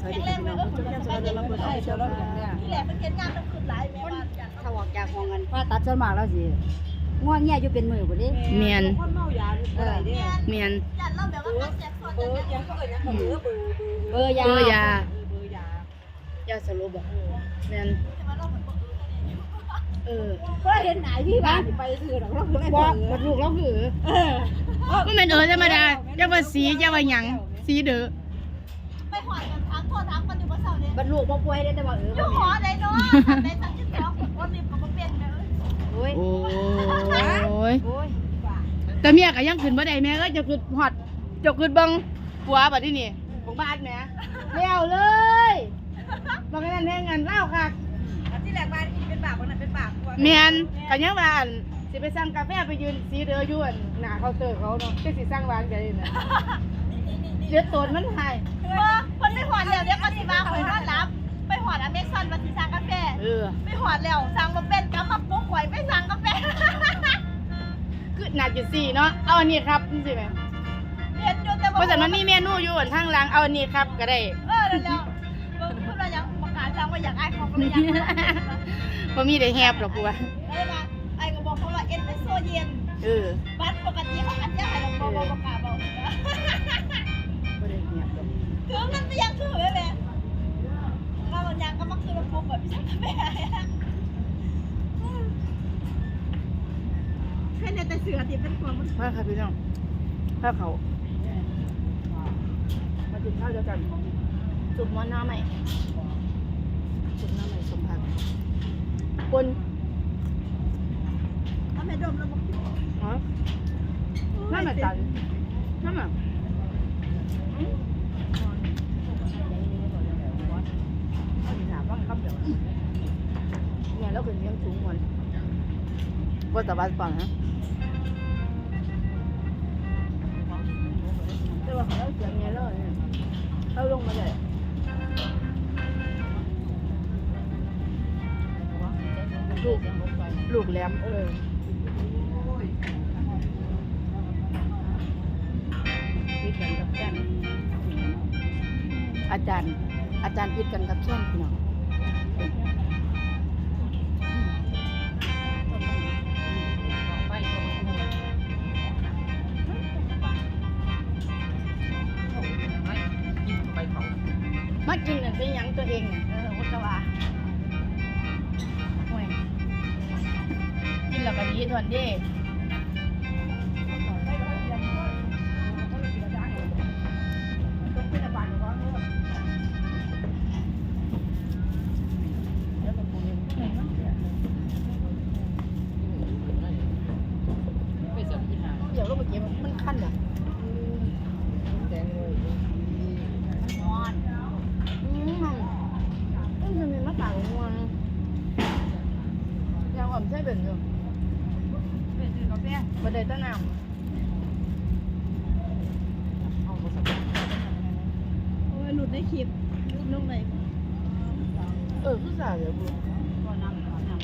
สวัสดีพี่น้องทุกท่านสวัสดีรับเปิดให้ชมค่ะที่แหลมมันเห็นงานมันขึ้นหลายแม่บ้านจ้ะถ้าออกจากห้องกันว่าตัดส่วนมากแล้วสิง่วงเงี้ยอยู่เป็นมือบ่ดิเมียนคนเมายาหรืออเนี่ยเมียนจัดเราแบบว่ากาแจกส่วนเบอร์ยังเขาเอ่ยยังเบอร์เบอร์เบอร์เบอยาเบอร์ยาเบอร์ยายาสลบอะเมียนเออก็เห็นไหนที่บ้านไปซื้อหรอกเราคืออะไรบ่เบอบ่ร์ถูกแล้วคือก็แม่นเออธรรมดาจะว่าสีจะว่าหยังสีเด้อ บนเสาเนี่ยบรรลุบ่ป่วยได้แต่ว่าเอออยู่บ่หอแม่นไหนเนาะในสังที่สองคนริมกับมาเป็นเนอะโอ้ยโอ้ยโอ้ยแต่เมียก็ยังขึ้นบ่ได้แม่เอ้ยจะขึ้นฮอดจะขึ้นเบิ่งผัวบัดนี้นี่ของบ้านแหม่แล้วเลยบ่กันนั้นแฮงกันเล่าค่ะที่แรกบ้านเป็นปากวันนั้นเป็นปากเมียนก็ยังว่าอั่นสิไปสั่งกาแฟไปยืนสีเด้ออยู่อั่นหน้าเคาน์เตอร์เขาเนาะจักสิสั่งวางใจน่ะ เดี๋ยวตนมันให้เออคนไปหอดแล้วเนี่ยก็สิมาคอยนอนรับ ไปหอดอเมซอนมาสิสั่งกาแฟเออไปหอดแล้วสั่งมาเป็นกำมาปุ๊กไว้ไปสั่งกาแฟคือหนักอยู่สี่เนาะเอาอันนี้ครับนี่สิแม่เรียนอยู่แต่เพราะฉะนั้นมันมีเมนูอยู่อันทางหลังเอาอันนี้ครับก็ได้ เออแล้วแล้วพูดว่ายังประกาศสั่งว่าอยากไอ้ของก็เลยอยากบ่มีได้แฮบหรอกกูว่าเลยมาไอ้ก็บอกเขาว่าเอ็นเป็นโซเย็นเออบัตรปกติเขาอันยาให้เราบอกบอก บหรอกถือมันไปยังถือเลยแม่เราบางอย่างก็มักคือเราพกแบบพี่ชักกาแฟแค่ในแต่เสือที่เป็นความมันมาค่ะพี่น้องข้าวเขามากินข้าวเดียวกันจุ่มหม้อน้ำใหม่จุ่มน้ำใหม่สมผักคนถ้าไม่ดมเราบอกฮะนั่นน่ะจันนั่นน่ะเนี่ยแล้วเป็นยังสูงหมด ว่าแต่บ้านฝั่งฮะแต่ว่าเขาเสียงเงี้ยเลยเขาลงมาเลยลูกลูกแหลมเออพิดกันกับแค่อาจารย์ อาจารย์พิดกันกับแค่นพี่น้อง มากินน่ะเป็นหยังตัวเองน่ะเออวัตว่าโอ้ยกินแล้วก็ดีทวนเด้เดี๋ยวเราไปเก็บมันคันอะ นอน อืมมันจะมีมะต่างงวงยางอ่อมใช่ เป็นอยู่เป็นซื้อกาแฟบันไดต้นน้โอ้ยหลุดในคลิปลงไหนำเออคือสาเดี๋ยวบุก่อนน้ำก่อนน้ำ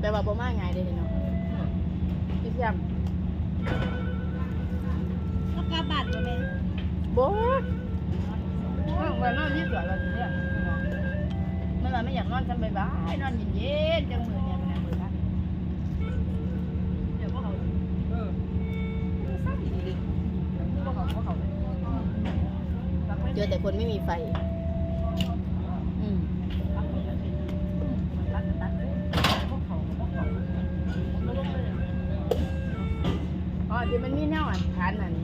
แต่ว่าบ่มาง่ายเด้เนาะพี่เสียม แล้วกาบัตรเลยบ่วันนอนที่สวนเราเนี่ยเมื่อไรไม่อยากนอนกันบ่ายๆนอนเย็นๆจังมือเนี่ยมันน่ะมือนะเดี๋ยวพวกเขาเออสร้างดีดิพวกเขาพวกเขาเจอแต่คนไม่มีไฟ อืมตัดตัดเลยพวกเขาพวกเขาอ๋อที่มันมีแนวอันฐานนั่น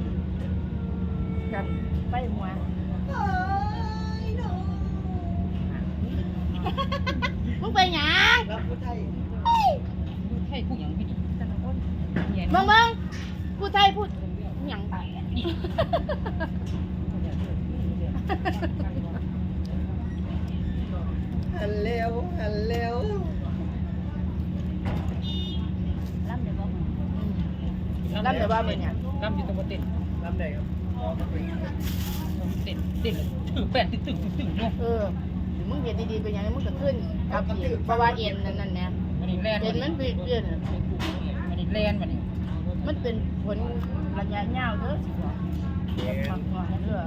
กันไฟหัวเฮ้ยหนูมึงไปหยังแล้วผู้ไทยไทยผู้หญิงไม่ดีแต่ละคนเย็นมึงมึงพูดไทยพูดหยังฮัลโหลฮัลโหลรับเดี๋ยวบอกรับเดี๋ยวว่าเป็นหยังลำอยู่ตรงบนเต็นลำไหนครับเต็นเต็นถือแปดตึงตึงตึงเนาะเออมึงเห็นดีๆเป็นยังไงมึงก็ขึ้นกับอีกเพราะว่าเอ็นนั่นนั่นเนี่ยมันอีกแลนเอ็นมันเปลี่ยนมันอีกแลนมันนี่มันเป็นผลระยะยาวเด้อสิบอกเดี๋ยวพักก่อนเด้อ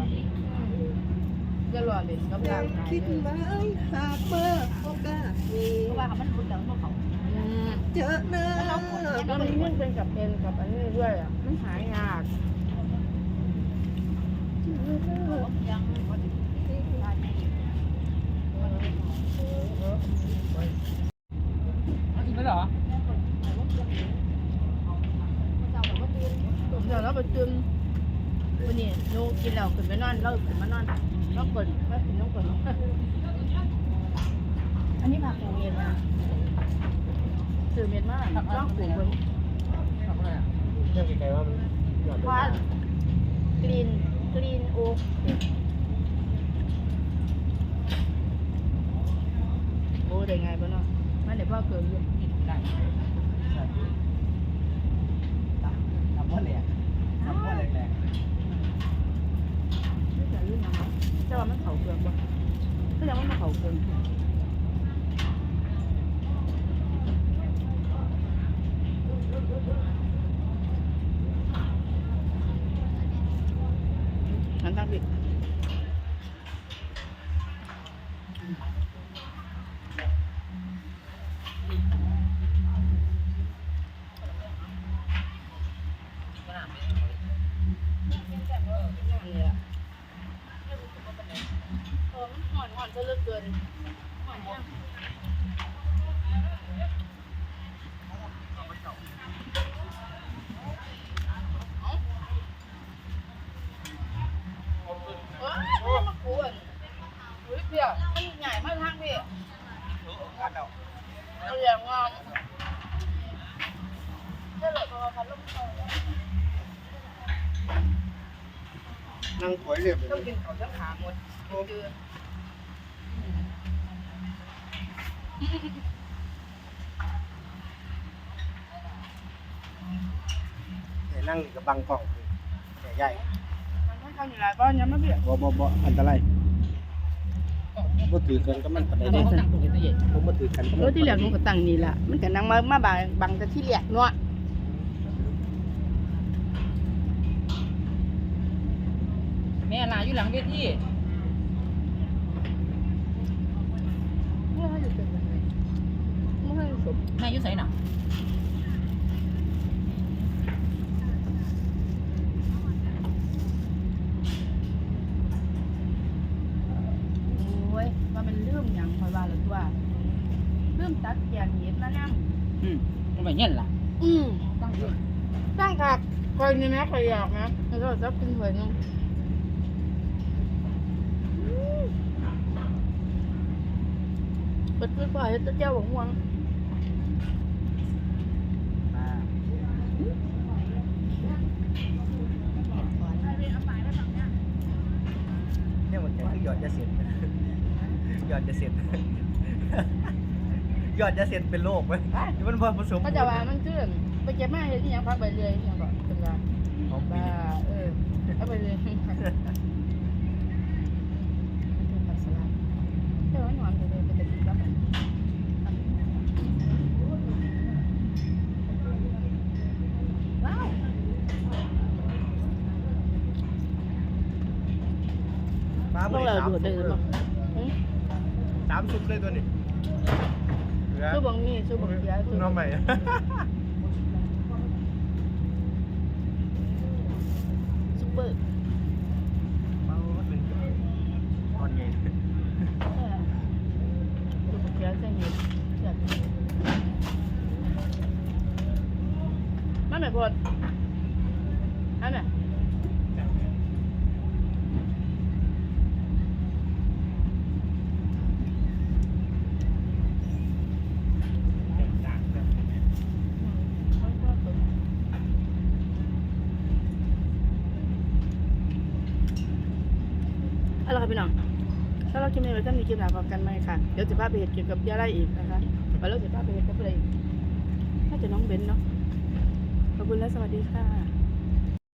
จะรอเล่นกับร่างกายคิดเด้อไว้หากเมื่อโอกาสมีเพราะว่าเขามันพูดแต่ว่าเขาอืมเจอหน้าแล้วมันยิ่งเป็นกับเป็นกับอันนี้ด้วยอะมันหายยาก ยังมันอีกแล้วเหรอเดี๋ยวเราไปตื่นวันนี้หนูกินแล้วขึ้นไปนอนเราขึ้นมานอนน้องกดไม่ขึ้นน้องกดอันนี้ผักปลูกเองนะซื้อเม็ดมาต้องปลูกเบิ่งทำอะไรอะเรื่องไกลๆว่ามันหยอดว่ากรีน กรีนโอ๊กโอ้ได้ไงบ้างเนาะมันเดี๋ยวพ่อเกิดอยู่ได้ทำว่าแหลกทำว่าแหลกแหลกไม่ใช่ยื่นน้ำแต่ว่ามันเขาเกินบ่ก็ยังว่ามันเขาเกินตั้งบิด นี่แหออมันหอนหอนซะเลือเกินหอนแห้งเอ้าเอ้ยมันมากวนอุ้ยเพี่ยมันใหญ่มากทางพี่เอาอย่างงามเจ้าเหลือตัวพันลูกเขา นั่งถอยเรียบเลต้องยกินเขาทั้งขาหมดคือแต่นั่งนี่กับบังกล้องแต่ใหญ่มันไม่เข้าอยู่แล้วก็ยังไม่เบี้ยบ่บ่บ่อันตรายบ่ถือกันก็มันปานใดได้เด้ตั้งตัวตัวใหญ่ผมบ่ถือกันก็รถที่เหลือหนูก็ตั้งนี่ล่ะมันก็นั่งมามาบังบังแต่ที่เหลือเนาะ ม่ลาอยู่หลังเวทีเมื่อให้อยู่เป็นยังไงเมื่อให้สมแม่อยู่ไสน่ะโอ้ยว่ามันลืมหยังคอยว่าแล้วตัวลืมตัดแกนเห็ดแล้วนั่งอืมมันไปเงี้ยล่ะอืมตั้งเองตั้งค่ะคอยนี่นะคอยอยากนะแล้วก็จะกินถ้วยหนึงอืม เปิดไฟฟ้าเฮ็ดแต่เจ้าหวังหวังเนี่ยมันคือหยอดจะเสร็จหยอดจะเสร็จหยอดจะเสร็จเป็นโรคเว้ยมันบ่ผสมก็จะว่ามันเกลื่อนไปเก็บมาเฮ็ดอีหยังพักไปเรื่อยอีหยังก็เป็นว่าของปีบ้าเออเอาไปเลยเดี๋ยวหวานๆเลยไปจะกินกับมันว้าว ฟ้าพวกเดูดได้หรอสามสุดเลยตัวนี้เหลือสู้บังมีสู้บังเสียสู้น้องใหม่ซุปเปอร์เมาเป็นอ่อนใหญ่สู้บังเสียใส่เห็ดเสียบมาแม่พอดนน่ะ เอาละค่ะพี่น้องถ้าเราคลิปนี้ไว้ก็มีคลิปหน้าพบกันไหมค่ะ เดี๋ยวจะพาไปเห็ดเกี่ยวกับยาไร่อีกนะคะไปแล้วจะพาไปเห็ดกับอะไรอีกน่าจะน้องเบนเนาะขอบคุณและสวัสดีค่ะ